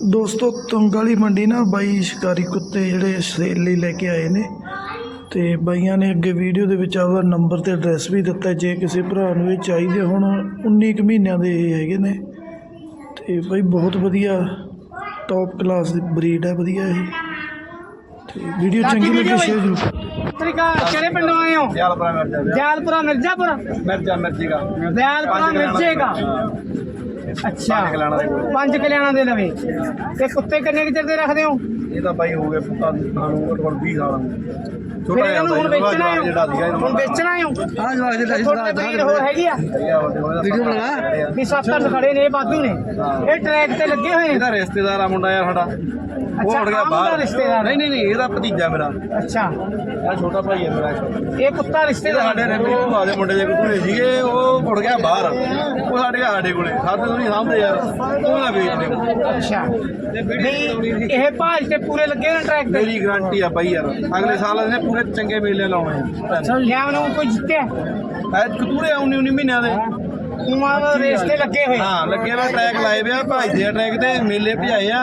ਦੋਸਤੋ ਤੁੰਗ ਵਾਲੀ ਮੰਡੀ ਨਾ ਬਾਈ ਸ਼ਿਕਾਰੀ ਕੁੱਤੇ ਜਿਹੜੇ ਸੇਲ ਲਈ ਲੈ ਕੇ ਆਏ ਨੇ ਤੇ ਬਾਈਆਂ ਨੇ ਅੱਗੇ ਵੀਡੀਓ ਦੇ ਵਿੱਚ ਆਪਦਾ ਨੰਬਰ ਤੇ ਐਡਰੈਸ ਵੀ ਦਿੱਤਾ। ਜੇ ਕਿਸੇ ਭਰਾ ਨੂੰ ਇਹ ਚਾਹੀਦੇ ਹੁਣ 19 ਕੁ ਮਹੀਨਿਆਂ ਦੇ ਇਹ ਹੈਗੇ ਨੇ। ਤੇ ਬਾਈ ਬਹੁਤ ਵਧੀਆ ਟੌਪ ਕਲਾਸ ਦੀ ਬਰੀਡ ਹੈ ਵਧੀਆ ਇਹ। ਤੇ ਵੀਡੀਓ ਚੰਗੀ ਲੱਗੀ ਸ਼ੇਅਰ ਜ਼ਰੂਰ ਕਰੋ। ਤਰੀਕਾ ਕਿਹੜੇ ਪਿੰਡੋਂ ਆਏ ਹੋ? ਦਿਆਲਪੁਰਾ ਮਿਰਜ਼ਾ ਦਿਆਲਪੁਰਾ। ਮਿਰਜ਼ਾਪੁਰ? ਮਿਰਜ਼ਾ ਮਿਰਜ਼ੀ ਦਾ। ਦਿਆਲਪੁਰਾ ਮਿਰਜੇਗਾ ਅੱਛਾ। ਪੰਜ ਕਲਿਆਣਾ ਦੇ ਕੋਲ। ਪੰਜ ਕਲਿਆਣਾ ਦੇ ਲਵੇ ਤੇ ਕੁੱਤੇ ਕਿੰਨੇ ਕੁ ਚਿਰ ਦੇ ਰੱਖਦੇ ਹੋ? ਇਹ ਤਾਂ ਬਾਈ ਹੋ ਗਏ ਪੁੱਤਾਂ ਨੂੰ ਘੱਟ ਘੱਟ 20 ਸਾਲਾਂ ਫਿਰ ਇਹਨਾਂ ਨੂੰ ਹੁਣ ਵੇਚਣਾ ਹੈ। ਜਿਹੜਾ ਸੀਗਾ ਹੁਣ ਵੇਚਣਾ ਹੈ ਹਾਂ ਜਵਾਕ ਜਿਹੜਾ ਥੋੜੇ ਬਰੀਡ ਹੋਰ ਹੈਗੀ ਆ। ਵੀਡੀਓ ਬਣਾ। ਵੀ ਸੱਤ ਅੱਠ ਖੜੇ ਨੇ ਇਹ ਵਾਧੂ ਨੇ। ਇਹ ਟਰੈਕ ਤੇ ਲੱਗੇ ਹੋਏ ਨੇ। ਇਹਦਾ ਰਿਸ਼ਤੇਦਾਰ ਆ ਮੁੰਡਾ ਯਾਰ ਸਾਡਾ। ਉਹ ਅੱਛਾ, ਗਿਆ ਰਿਸ਼ਤੇਦਾਰ। ਨਹੀਂ ਨਹੀਂ ਨਹੀਂ ਇਹਦਾ ਭਤੀਜਾ ਮੇਰਾ। ਅੱਛਾ। ਇਹ ਛੋਟਾ ਭਾਈ ਹੈ ਮੇਰਾ। ਇਹ ਕੁੱਤਾ ਇਹਦਾ ਰਿਸ਼ਤੇਦਾਰ ਸਾਡੇ ਭੂਆ ਦੇ ਮੁੰਡੇ ਦੇ ਕੁੱਤੇ ਸੀਗੇ ਉਹ ਉੜ ਗਿਆ ਬਾਹਰ। ਉਹ ਸਾਡੇ ਸਾਡੇ ਕੋਲੇ। ਸਾਡੇ ਨਹੀਂ ਸਾਂਭਦੇ ਯਾਰ। ਉਹ ਨਾ ਵੇਚਦੇ ਅੱਛਾ। ਵੀ ਇਹ ਭਾਜ ਤੇ ਪੂਰੇ ਲੱਗੇ ਨੇ ਟਰੈਕ ਤੇ? ਮੇਰੀ ਗਾਰੰਟੀ ਆ ਬਾਈ ਯਾਰ। ਅਗਲੇ ਸਾਲ ਇਹਨੇ ਪੂਰੇ ਚੰਗੇ ਮੇਲੇ ਲਾਉਣੇ ਆ। ਲਿਆ ਨੂੰ ਕੋਈ ਜਿੱਤਿਆ? ਐ ਕਤੂਰੇ 19 19 ਮਹੀਨਿਆਂ ਦੇ। ਉਮਰ ਰੇਸ ਤੇ ਲੱਗੇ ਹੋਏ ਹਾਂ ਲੱਗੇ ਵਾ ਟਰੈਕ ਲਾਏ ਵੇ ਆ ਭਾਈਦੇ ਆ ਟਰੈਕ ਤੇ ਮੇਲੇ ਭਜਾਏ ਆ।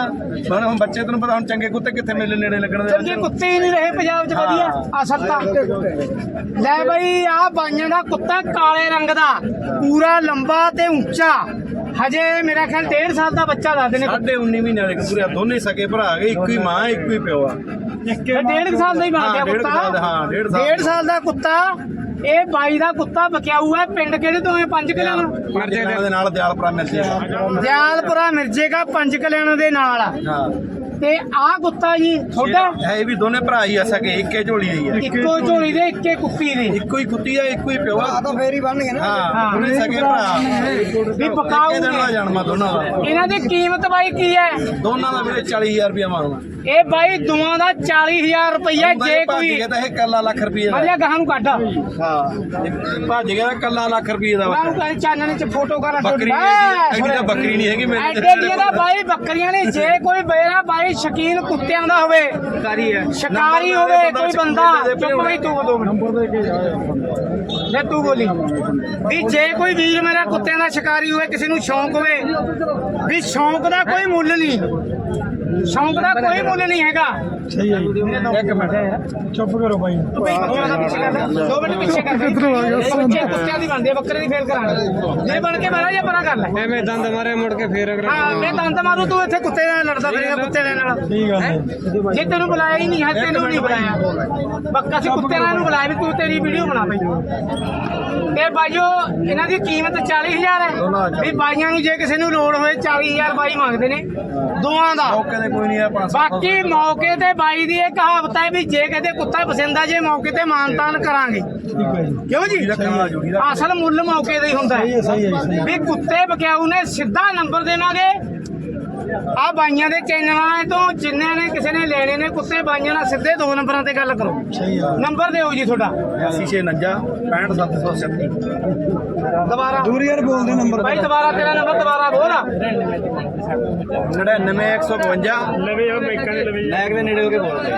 ਹੁਣ ਹੁਣ ਬੱਚੇ ਤੈਨੂੰ ਪਤਾ ਹੁਣ ਚੰਗੇ ਕੁੱਤੇ ਕਿੱਥੇ ਮੇਲੇ ਨੇੜੇ ਲੱਗਣ ਦੇ ਚੰਗੇ ਕੁੱਤੇ ਹੀ ਨਹੀਂ ਰਹੇ ਪੰਜਾਬ 'ਚ ਵਧੀਆ। ਅਸਲ ਤਾਂ ਲੈ ਬਈ ਆ ਬਾਈਆਂ ਦਾ ਕੁੱਤਾ ਕਾਲੇ ਰੰਗ ਦਾ। ਪੂਰਾ ਲੰਬਾ ਤੇ ਉੱਚਾ। ਹਜੇ ਮੇਰਾ ਖਿਆਲ 1.5 ਸਾਲ ਦਾ ਬੱਚਾ ਦੱਸਦੇ ਨੇ। ਸਾਢੇ 19 ਮਹੀਨਿਆਂ ਦੇ ਕਤੂਰੇ ਆ, ਦੋਨੇ ਸਕੇ ਭਰਾ ਗਏ ਇੱਕੋ ਹੀ ਮਾਂ ਇੱਕੋ ਹੀ ਪਿਓ ਆ। ਡੇਢ ਕੁ ਸਾਲ ਦਾ ਹੀ ਬਣ ਹਾਂ, ਗਿਆ ਡੇਢ ਕੁ ਸਾਲ ਦਾ, ਹਾਂ, ਡੇਢ ਸਾਲ। ਡੇਢ ਸਾਲ ਦਾ ਕੁੱਤਾ ਇਹ ਬਾਈ ਦਾ ਕੁੱਤਾ ਬਕਿਆਊ ਹੈ। ਪਿੰਡ ਕਿਹੜੇ ਤੋਂ ਹੈ ਪੰਜ ਕਲਿਆਣ ਮਰਜੇ ਦੇ ਨਾਲ ਦਿਆਲਪੁਰਾ ਆ। ਦਿਆਲਪੁਰਾ ਮਿਰਜੇਗਾ ਪੰਜ ਕਲਿਆਣ ਦੇ ਨਾਲ ਹਾਂ। ਤੇ ਆਹ ਕੁੱਤਾ ਜੀ ਤੁਹਾਡਾ? ਹੈ ਇਹ ਵੀ ਦੋਨੇ ਭਰਾ ਹੀ ਆ ਸਕੇ ਇੱਕੇ ਝੋਲੀ ਹੀ ਆ। ਇੱਕੋ ਝੋਲੀ ਦੇ ਇੱਕੇ ਕੁੱਤੀ ਦੇ। ਇੱਕੋ ਹੀ ਕੁੱਤੀ ਆ ਇੱਕੋ ਹੀ ਪਿਓ ਆ। ਤਾਂ ਫੇਰ ਹੀ ਬਣਨਗੇ ਨਾ। ਹਾਂ ਦੋਨੇ ਸਕੇ ਭਰਾ। ਵੀ ਪਕਾਊ ਇੱਕੇ ਦਿਨ ਦਾ ਨੇ ਜਨਮਾ ਦੋਨਾਂ ਦਾ। ਇਹਨਾਂ ਦੀ ਕੀਮਤ ਬਾਈ ਕੀ ਹੈ? ਦੋਨਾਂ ਦਾ ਵੀਰੇ 40000 ਰੁਪਇਆ ਮੰਗਦਾ ਇਹ ਬਾਈ ਦੋਵਾਂ ਦਾ 40000 ਰੁਪਇਆ ਜੇ ਕੋਈ ਗਿਆ ਤਾਂ ਇਹ ਕੱਲਾ ਲੱਖ ਰੁਪਏ ਦਾ। ਮਰਿਆ ਗਾਹਾਂ ਨੂੰ ਕੱਢ। ਹਾਂ। ਭੱਜ ਗਿਆ ਤਾਂ ਕੱਲਾ ਲੱਖ ਰੁਪਏ ਦਾ। ਗਾਹਾਂ ਨੂੰ ਕੱਢ ਚਾਨਣ ਚ ਫੋਟੋ ਕਰਾ ਬੱਕਰੀ ਐਡੀ ਤਾਂ ਬੱਕਰੀ ਨਹੀਂ ਹੈਗੀ ਮੇਰੇ ਐਡੇ ਦੀਆਂ ਦਾ ਬਾਈ ਬੱਕਰੀਆਂ ਨੇ ਜੇ ਕੋਈ ਬੇਰਾ ਬਾਈ ਸ਼ਕੀਨ ਕੁੱਤਿਆਂ ਦਾ ਹੋਵੇ ਸ਼ਿਕਾਰੀ ਹੈ। ਸ਼ਿਕਾਰੀ ਹੋਵੇ ਕੋਈ ਬੰਦਾ ਚੁੱਪ ਬਈ ਤੂੰ ਦੋ ਮਿੰਟ। ਨੰਬਰ ਦੇ ਕੇ ਲੈ ਤੂੰ ਬੋਲੀ। ਵੀ ਜੇ ਕੋਈ ਵੀਰ ਮੇਰਾ ਕੁੱਤਿਆਂ ਦਾ ਸ਼ਿਕਾਰੀ ਹੋਵੇ ਕਿਸੇ ਨੂੰ ਸ਼ੌਂਕ ਹੋਵੇ ਵੀ ਸ਼ੌਂਕ ਦਾ ਕੋਈ ਮੁੱਲ ਨਹੀਂ। ਸ਼ੌਂਕ ਦਾ ਕੋਈ ਮੁੱਲ ਨਹੀਂ ਹੈਗਾ। ਸਹੀ ਹੈ ਜੀ। ਇੱਕ ਮਿੰਟ। ਚੁੱਪ ਕਰੋ ਬਾਈ ਬਈ ਥੋੜਾ ਜਿਹਾ ਪਿੱਛੇ ਕਰ ਲੈ। ਦੋ ਮਿੰਟ ਪਿੱਛੇ ਕਰ ਲੈ। ਕਿੱਧਰੋਂ ਆ ਗਿਆ? ਇਹ ਬੱਚੇ ਕੁੱਤਿਆਂ ਦੀ ਬਣਦੀ ਹੈ ਬੱਕਰੇ ਦੀ ਫੇਰ ਕਰਾਂਗੇ ਜੇ ਬਣ ਕੇ ਮਾਰਾ ਜਾਂ ਪਰਾਂ ਕਰ ਲੈ। ਐਵੇਂ ਦੰਦ ਮਾਰੇ ਮੁੜ ਕੇ ਫੇਰ ਅਗਰ ਹਾਂ ਮੈਂ ਦੰਦ ਮਾਰੂ ਤੂੰ ਇੱਥੇ ਕੁੱਤੇ ਨਾਲ ਲੜਦਾ ਫਿਰੇਗਾ ਕੁੱਤੇ ਦੇ ਨਾਲ। ਠੀਕ ਗੱਲ ਹੈ। ਜੇ ਤੈਨੂੰ ਬੁਲਾਇਆ ਹੀ ਨਹੀਂ ਹੈ ਤੈਨੂੰ ਨਹੀਂ ਬੁਲਾਇਆ। ਬੱਕਾ ਸੀ ਕੁੱਤੇ ਨਾਲ ਨੂੰ ਬੁਲਾਇਆ ਵੀ ਤੂੰ ਤੇਰੀ ਵੀਡੀਓ ਬਣਾ ਪਈ ਤੇ ਬਾਈਓ ਇਹਨਾਂ ਦੀ ਕੀਮਤ 40000 ਹੈ। ਵੀ ਬਾਈਆਂ ਨੂੰ ਜੇ ਕਿਸੇ ਨੂੰ ਲੋੜ ਹੋਏ 40000 ਬਾਈ ਮੰਗਦੇ ਨੇ। ਦੋਵਾਂ ਦਾ। ਮੌਕੇ ਤੇ ਕੋਈ ਨਹੀਂ ਆ ਪੰਜ ਸੱਤ ਬਾਕੀ ਮੌਕੇ ਤੇ ਬਾਈ ਦੀ ਇਹ ਕਹਾਵਤ ਹੈ ਵੀ ਜੇ ਕਦੇ ਕੁੱਤਾ ਪਸੰਦ ਜੇ ਮੌਕੇ ਤੇ ਮਾਨਤਾਨ ਕਰਾਂਗੇ। ਕਿਉਂ ਜੀ? ਦਾ ਅਸਲ ਮੁੱਲ ਮੌਕੇ ਤੇ ਹੀ ਹੁੰਦਾ ਹੈ। ਵੀ ਕੁੱਤੇ ਬਕਿਆਊ ਨੇ ਸਿੱਧਾ ਨੰਬਰ ਦੇਵਾਂਗੇ ਆ ਬਾਈਆਂ ਦੇ ਚੈਨਲਾਂ ਤੋਂ ਜਿੰਨੇ ਨੇ ਕਿਸੇ ਨੇ ਲੈਣੇ ਨੇ ਕੁੱਤੇ ਬਾਈਆਂ ਨਾਲ ਸਿੱਧੇ ਦੋ ਨੰਬਰਾਂ ਤੇ ਗੱਲ ਕਰੋ। ਸਹੀ ਹੈ ਨੰਬਰ ਦਿਓ ਜੀ ਤੁਹਾਡਾ। 8649 65737 ਦੁਬਾਰਾ। ਦੂਰ ਯਾਰ ਬੋਲਦੇ ਨੰਬਰ ਬਾਈ ਦੁਬਾਰਾ ਤੇਰਾ ਨੰਬਰ ਦੁਬਾਰਾ ਬੋਲ। 99152 ਲਵੇ ਉਹ ਮੇਕਾਂ ਦੇ ਲਵੇ ਲੈਗ ਦੇ ਨੇੜੇ ਹੋ ਕੇ ਬੋਲਦੇ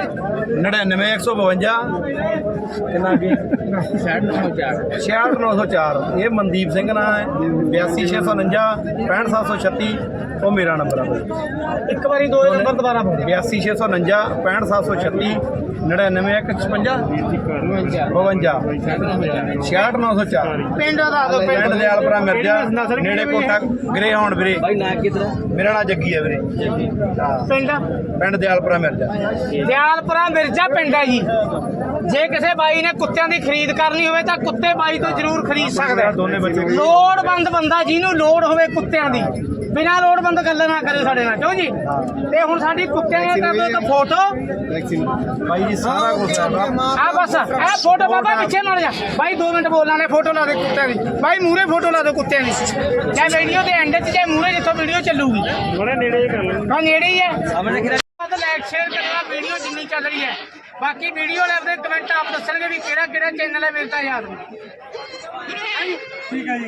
99152 ਕਿੰਨਾ ਕੀ? 66904 ਇਹ ਮਨਦੀਪ ਸਿੰਘ ਨਾਂ ਹੈ। 82649 65736 ਉਹ ਮੇਰਾ ਨੰਬਰ ਆ। ਬਾਈ ਇੱਕ ਵਾਰੀ ਦੋ ਨੰਬਰ ਦੁਬਾਰਾ ਬੋਲ। 82649 65736 99155 52 66904 ਪਿੰਡ ਦਾ ਦੱਸ ਪਿੰਡ। ਪਿੰਡ ਦੇ ਆਲਪਰਾ ਮਿਰਜਾ ਨੇੜੇ? ਕੋਟਾ ਗਰੇ ਹਾਉਣ ਵੀਰੇ। ਭਾਈ ਨਾ ਕਿਧਰ ਮੇਰਾ ਨਾਂ ਜੱਗੀ ਹੈ ਵੀਰੇ। ਪਿੰਡ? ਪਿੰਡ ਦੇ ਆਲਪਰਾ ਮਿਰਜਾ। ਦਿਆਲਪੁਰਾ ਮਿਰਜ਼ਾ ਪਿੰਡ ਹੈ ਜੀ। ਜੇ ਕਿਸੇ ਬਾਈ ਨੇ ਕੁੱਤਿਆਂ ਦੀ ਖਰੀਦ ਕਰਨੀ ਹੋਵੇ ਤਾਂ ਕੁੱਤੇ ਬਾਈ ਤੋਂ ਜ਼ਰੂਰ ਖਰੀਦ ਸਕਦਾ ਹੈ। ਦੋਨੇ ਬੱਚੇ ਲੋੜਵੰਦ ਬੰਦਾ ਜਿਹਨੂੰ ਲੋੜ ਹੋਵੇ ਕੁੱਤਿਆਂ ਦੀ। ਬਿਨਾਂ ਲੋੜਵੰਦ ਗੱਲ ਨਾ ਕਰੇ ਸਾਡੇ ਨਾਲ ਕਿਉਂ ਜੀ? ਤੇ ਹੁਣ ਸਾਡੀ ਕੁੱਤਿਆਂ ਦੀ ਤਾਂ ਫੋਟੋ ਬਾਈ ਜੀ ਸਾਰਾ ਕੁਝ ਆ ਬਸ ਇਹ ਫੋਟੋ ਬਾਬਾ ਪਿੱਛੇ ਮਾਰ ਜਾ। ਬਾਈ 2 ਮਿੰਟ ਬੋਲਣਾ ਨੇ ਫੋਟੋ ਲਾ ਦੇ ਕੁੱਤਿਆਂ ਦੀ। ਬਾਈ ਮੂਰੇ ਫੋਟੋ ਲਾ ਦੇ ਕੁੱਤਿਆਂ ਦੀ। ਜੇ ਵੀਡੀਓ ਦੇ ਐਂਡ 'ਚ ਜੇ ਮੂਰੇ ਜਿੱਥੋਂ ਵੀਡੀਓ ਚੱਲੂਗੀ। ਥੋੜਾ ਨੇੜੇ ਹੀ ਕਰ ਲੈ ਹਾਂ ਨੇੜੇ ਹੀ ਹੈ। ਸਾਹਮਣੇ ਲਾਈਕ ਸ਼ੇਅਰ ਕਰਨਾ ਵੀਡੀਓ ਜਿੰਨੀ ਚੱਲ ਰਹੀ ਹੈ। ਬਾਕੀ ਵੀਡੀਓ ਵਾਲੇ ਆਪਣੇ ਕਮੈਂਟ ਆਪ ਦੱਸਣਗੇ ਵੀ ਕਿਹੜਾ ਕਿਹੜਾ ਚੈਨਲ ਹੈ ਮੇਰੇ ਤਾਂ ਯਾਦ ਨਹੀਂ। ਠੀਕ ਹੈ ਜੀ।